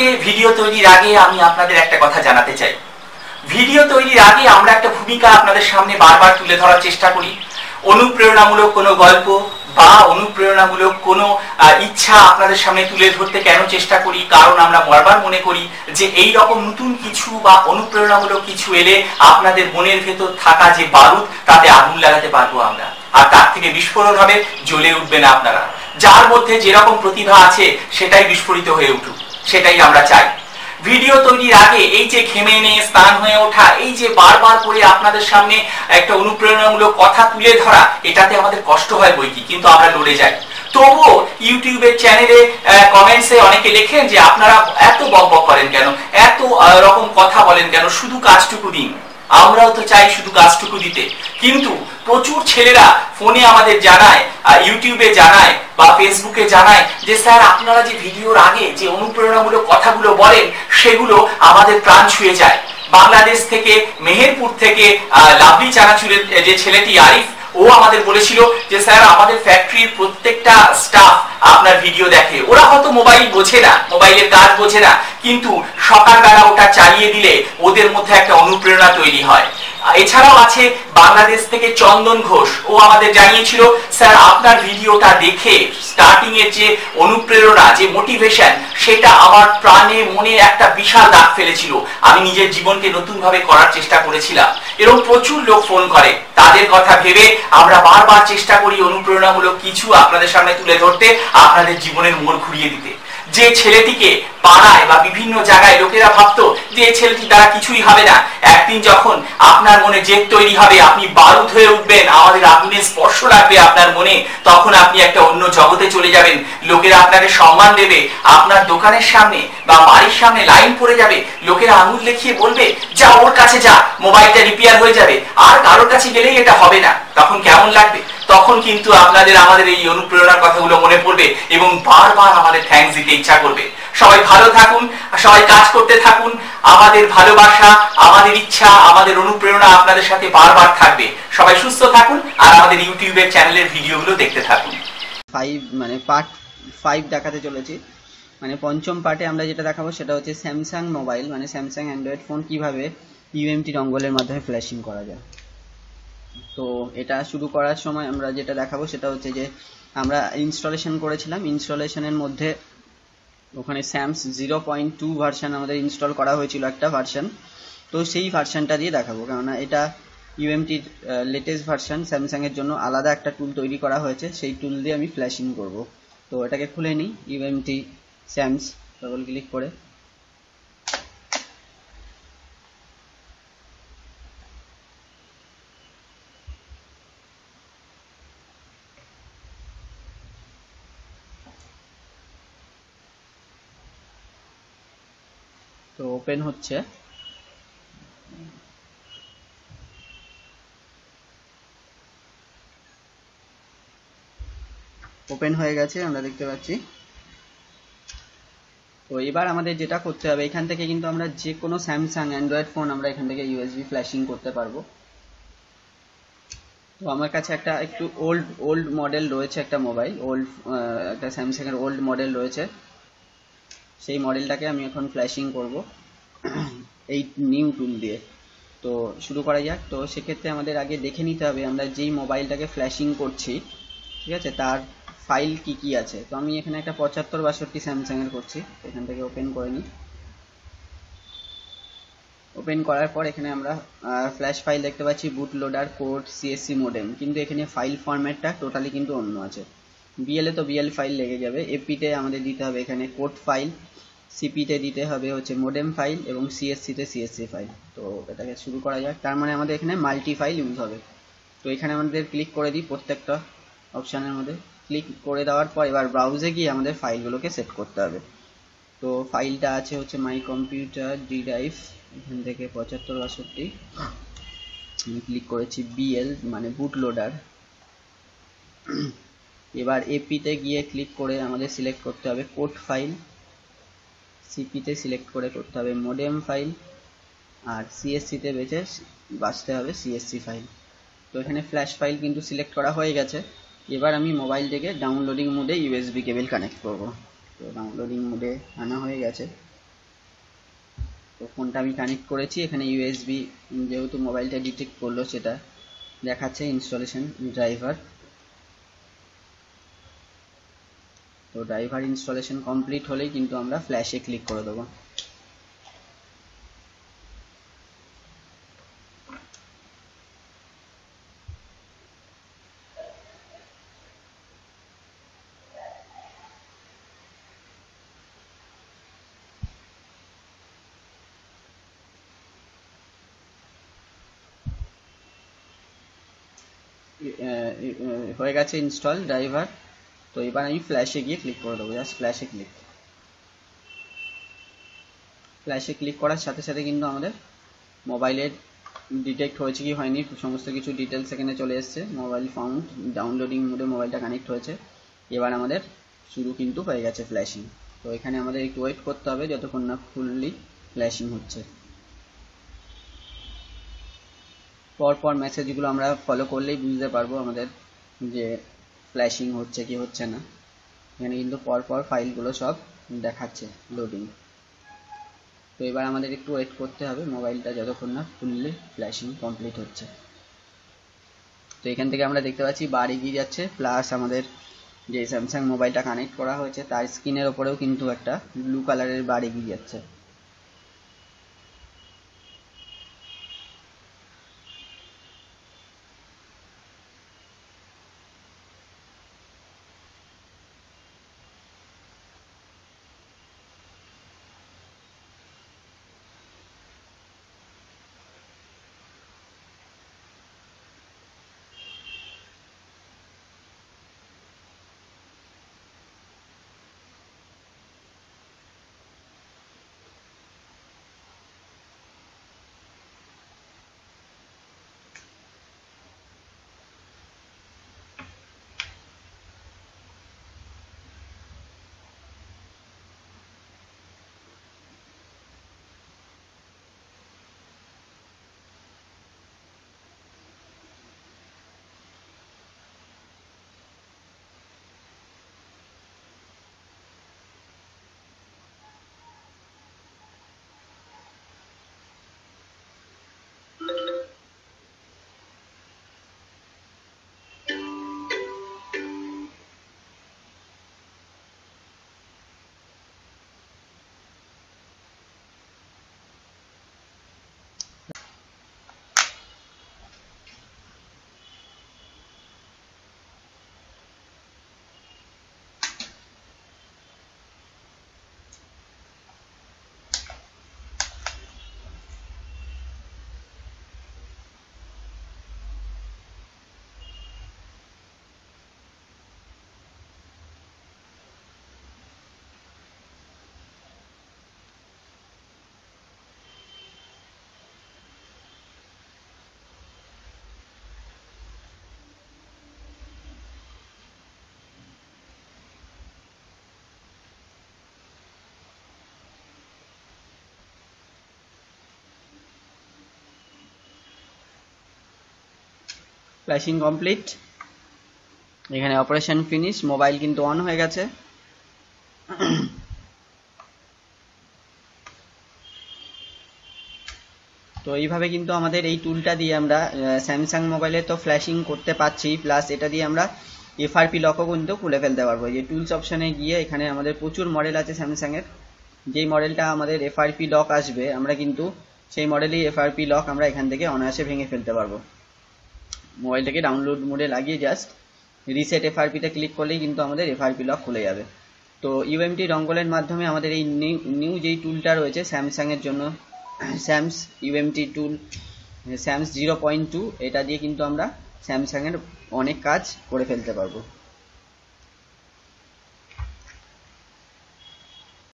আজকে ভিডিও তৈরির আগে আমি আপনাদের একটা কথা জানাতে চাই। ভিডিও তৈরির আগে আমরা একটা ভূমিকা আপনাদের সামনে বারবার তুলে ধরার চেষ্টা করি। অনুপ্রেরণামূলক কোনো গল্প বা অনুপ্রেরণামূলক কোনো ইচ্ছা আপনাদের সামনে তুলে ধরতে কেন চেষ্টা করি, কারণ আমরা বারবার মনে করি যে এই রকম নতুন কিছু বা অনুপ্রেরণামূলক কিছু এলে আপনাদের মনের ভেতর থাকা যে বারুদ, তাতে আগুন লাগাতে পারব আমরা। আর তার থেকে বিস্ফোরণ হবে, জ্বলে উঠবেন আপনারা। যার মধ্যে যেরকম প্রতিভা আছে, সেটাই বিস্ফোরিত হয়ে উঠুক। সেটাই আমরা চাই। ভিডিও তৈরির আগে এই যে ঘেমে নিয়ে স্নান হয়ে ওঠা, এই যে বারবার করে আপনাদের সামনে একটা অনুপ্রেরণামূলক কথা তুলে ধরা, এটাতে আমাদের কষ্ট হয় বই কি, কিন্তু আমরা লড়ে যাই। তবুও ইউটিউবের চ্যানেলে কমেন্টসে অনেকে লেখেন যে, আপনারা এত বকবক করেন কেন? এত রকম কথা বলেন কেন? শুধু কাজটুকু দিন। আমরাও তো চাই শুধু কাজটুকু দিতে। কিন্তু প্রচুর ছেলেরা ফোনে আমাদের জানায় ইউটিউবে জানায় বা ফেসবুকে জানায় যে, স্যার, আপনারা যে ভিডিওর আগে যে অনুপ্রেরণামূলক কথাগুলো বলেন, সেগুলো আমাদের প্রাণ ছুঁয়ে যায়। বাংলাদেশ থেকে, মেহেরপুর থেকে লাভলি চানাচুরের যে ছেলেটি আরিফ, ও আমাদের বলেছিল যে, স্যার, আমাদের ফ্যাক্টরির প্রত্যেকটা স্টাফ আপনার ভিডিও দেখে। ওরা হয়তো মোবাইল বোঝে না, মোবাইলের কাজ বোঝে না, কিন্তু সকালবেলা ওটা চালিয়ে দিলে ওদের মধ্যে একটা অনুপ্রেরণা তৈরি হয়। এছাড়াও আছে বাংলাদেশ থেকে চন্দন ঘোষ। ও আমাদের জানিয়েছিল, স্যার, আপনার ভিডিওটা দেখে স্টার্টিং এর যে অনুপ্রেরণা, যে মোটিভেশন সেটা আমার প্রাণে, মনে একটা বিশাল দাগ ফেলেছিল। আমি নিজের জীবনকে নতুন ভাবে করার চেষ্টা করেছিলাম। এরকম প্রচুর লোক ফোন করে। তাদের কথা ভেবে আমরা বারবার চেষ্টা করি অনুপ্রেরণামূলক কিছু আপনাদের সামনে তুলে ধরতে, আপনাদের জীবনের মোড় ঘুরিয়ে দিতে। যে ছেলেটিকে পাড়ায় বা বিভিন্ন জায়গায় লোকেরা ভাবতো যে এই ছেলেটি দ্বারা কিছুই হবে না। একদিন যখন আপনার মনে জেদ তৈরি হবে, আপনি বারুদ হয়ে উঠবেন, আমাদের আগুনের স্পর্শ লাগবে আপনার মনে, তখন আপনি একটা অন্য জগতে চলে যাবেন। লোকেরা আপনাকে সম্মান দেবে, আপনার দোকানের সামনে বা বাড়ির সামনে লাইন পড়ে যাবে। লোকেরা আঙুল দেখিয়ে বলবে, যা ওর কাছে যা, মোবাইলটা রিপেয়ার হয়ে যাবে, আর কারোর কাছে গেলেই এটা হবে না। তখন কেমন লাগবে? তখন কিন্তু আপনাদের আমাদের এই অনুপ্রেরণার কথাগুলো মনে পড়বে এবং বারবার আমাদের থ্যাঙ্কস দিতে ইচ্ছা করবে। সবাই ভালো থাকুন সবাই কাজ করতে থাকুন। আমাদের ভালোবাসা, আমাদের ইচ্ছা, আমাদের অনুপ্রেরণা আপনাদের সাথে বারবার থাকবে। সবাই সুস্থ থাকুন, আর আমাদের ইউটিউবের চ্যানেলের ভিডিওগুলো দেখতে থাকুন। ফাইভ মানে পার্ট ফাইভ দেখাতে চলেছি। মানে পঞ্চম পার্টে আমরা যেটা দেখাবো সেটা হচ্ছে স্যামসাং মোবাইল মানে স্যামসাং অ্যান্ড্রয়েড ফোন কীভাবে ইউএমটি ডঙ্গলের মাধ্যমে ফ্ল্যাশিং করা যায়। তো এটা শুরু করার সময় আমরা যেটা দেখাবো সেটা হচ্ছে যে আমরা ইনস্টলেশন করেছিলাম। ইনস্টলেশনের মধ্যে ওখানে Sams zero point two version আমাদের ইনস্টল করা হয়েছিল একটা ভার্সান তো সেই ভার্সানটা দিয়ে দেখাবো, কেননা এটা ইউএমটির লেটেস্ট ভার্সান স্যামসাংয়ের জন্য আলাদা একটা টুল তৈরি করা হয়েছে, সেই টুল দিয়ে আমি ফ্ল্যাশিং করব। তো এটাকে খুলে নিই ইউএমটি স্যামস ডবল ক্লিক করে। তো ওপেন হচ্ছে। ওপেন হয়ে গেছে, আমরা দেখতে পাচ্ছি। তো এবার আমাদের যেটা করতে হবে, এখান থেকে কিন্তু আমরা যে কোনো স্যামসাং অ্যান্ড্রয়েড ফোন আমরা এখান থেকে ইউএসবি ফ্ল্যাশিং করতে পারব। তো আমার কাছে একটা একটু ওল্ড ওল্ড মডেল রয়েছে একটা মোবাইল ওল্ড একটা স্যামসাং এর ওল্ড মডেল রয়েছে। সেই মডেলটাকে আমি এখন ফ্ল্যাশিং করব, এই নিউ টুল দিয়ে। তো শুরু করা যাক। তো সেক্ষেত্রে আমাদের আগে দেখে নিতে হবে আমরা যেই মোবাইলটাকে ফ্ল্যাশিং করছি, ঠিক আছে? তার ফাইল কি কি আছে? তো আমি এখানে একটা পঁচাত্তর বাষট্টি স্যামসাংয়ের করছি। এখান থেকে ওপেন করে নিই। ওপেন করার পর এখানে আমরা ফ্ল্যাশ ফাইল দেখতে পাচ্ছি boot loader code CSC modem কিন্তু এখানে ফাইল ফরম্যাটটা টোটালি কিন্তু অন্য আছে। বিএলএ তো বিএল ফাইল লেগে যাবে। এপিতে আমাদের দিতে হবে এখানে কোড ফাইল সিপিতে দিতে হবে হচ্ছে মোডেম ফাইল এবং সিএসসিতে সিএসসি ফাইল তো এটাকে শুরু করা যাক। তার মানে আমাদের এখানে মাল্টি ফাইল ইউজ হবে। তো এখানে আমাদের ক্লিক করে দিই প্রত্যেকটা অপশানের মধ্যে। ক্লিক করে দেওয়ার পর এবার ব্রাউজে গিয়ে আমাদের ফাইলগুলোকে সেট করতে হবে। তো ফাইলটা আছে হচ্ছে মাই কম্পিউটার ডি ড্রাইভ এখান থেকে পঁচাত্তর বাষট্টি। আমি ক্লিক করেছি বিএল মানে বুট লোডার এবার এপিতে গিয়ে ক্লিক করে আমাদের সিলেক্ট করতে হবে কোড ফাইল সিপিতে সিলেক্ট করে করতে হবে মোডেম ফাইল আর সিএসসিতে বেছে বাঁচতে হবে সিএসসি ফাইল তো এখানে ফ্ল্যাশ ফাইল কিন্তু সিলেক্ট করা হয়ে গেছে। এবার আমি মোবাইল থেকে ডাউনলোডিং মোডে ইউএসবি কেবল কানেক্ট করব। তো ডাউনলোডিং মোডে আনা হয়ে গেছে। তো ফোনটা আমি কানেক্ট করেছি। এখানে ইউএসবি যেহেতু মোবাইলটা ডিটেক্ট করল সেটা দেখাচ্ছে ইনস্টলেশন ড্রাইভার তো ড্রাইভার ইনস্টলেশন কমপ্লিট হলেই কিন্তু আমরা ফ্ল্যাশে ক্লিক করে দেবো। হয়ে গেছে ইনস্টল ড্রাইভার তো এবার আমি ফ্ল্যাশে গিয়ে ক্লিক করে দেবো জাস্ট ফ্ল্যাশে ক্লিক ফ্ল্যাশে ক্লিক করার সাথে সাথে কিন্তু আমাদের মোবাইলের ডিটেক্ট হয়েছে কি হয়নি সমস্ত কিছু ডিটেলস এখানে চলে এসছে। মোবাইল ফাউন্ড ডাউনলোডিং মোডে মোবাইলটা কানেক্ট হয়েছে। এবার আমাদের শুরু কিন্তু হয়ে গেছে ফ্ল্যাশিং তো এখানে আমাদের একটু ওয়েট করতে হবে যতক্ষণ না ফুললি ফ্ল্যাশিং হচ্ছে। পর পর মেসেজগুলো আমরা ফলো করলেই বুঝতে পারব আমাদের যে ফ্ল্যাশিং হচ্ছে কি হচ্ছে না। এখানে কিন্তু পর পর ফাইলগুলো সব দেখাচ্ছে লোডিং তো এবার আমাদের একটু ওয়েট করতে হবে, মোবাইলটা যতক্ষণ না ফুললি ফ্ল্যাশিং কমপ্লিট হচ্ছে। তো এখান থেকে আমরা দেখতে পাচ্ছি বার এগিয়ে যাচ্ছে প্লাস আমাদের যে স্যামসাং মোবাইলটা কানেক্ট করা হয়েছে, তার স্ক্রিনের ওপরেও কিন্তু একটা ব্লু কালারের বার এগিয়ে যাচ্ছে। ফ্ল্যাশিং কমপ্লিট এখানে অপারেশন ফিনিশ মোবাইল কিন্তু অন হয়ে গেছে। তো এইভাবে কিন্তু আমাদের এই টুলটা দিয়ে আমরা স্যামসাং মোবাইলে তো ফ্ল্যাশিং করতে পারছি প্লাস এটা দিয়ে আমরা এফআরপি লকও কিন্তু খুলে ফেলতে পারব। যে টুলস অপশানে গিয়ে এখানে আমাদের প্রচুর মডেল আছে স্যামসাংয়ের যেই মডেলটা আমাদের এফআরপি লক আসবে, আমরা কিন্তু সেই মডেলই এফআরপি লক আমরা এখান থেকে অনায়াসে ভেঙে ফেলতে পারব। মোবাইলটাকে ডাউনলোড মোডে লাগিয়ে জাস্ট রিসেট এফআরপিতে ক্লিক করলেই কিন্তু আমাদের এফআরপি লক খুলে যাবে। তো ইউএমটি ডঙ্গলের মাধ্যমে আমাদের এই নিউ নিউ যেই টুলটা রয়েছে স্যামসাংয়ের জন্য Sams UMT tool Sams zero point two এটা দিয়ে কিন্তু আমরা স্যামসাংয়ের অনেক কাজ করে ফেলতে পারব।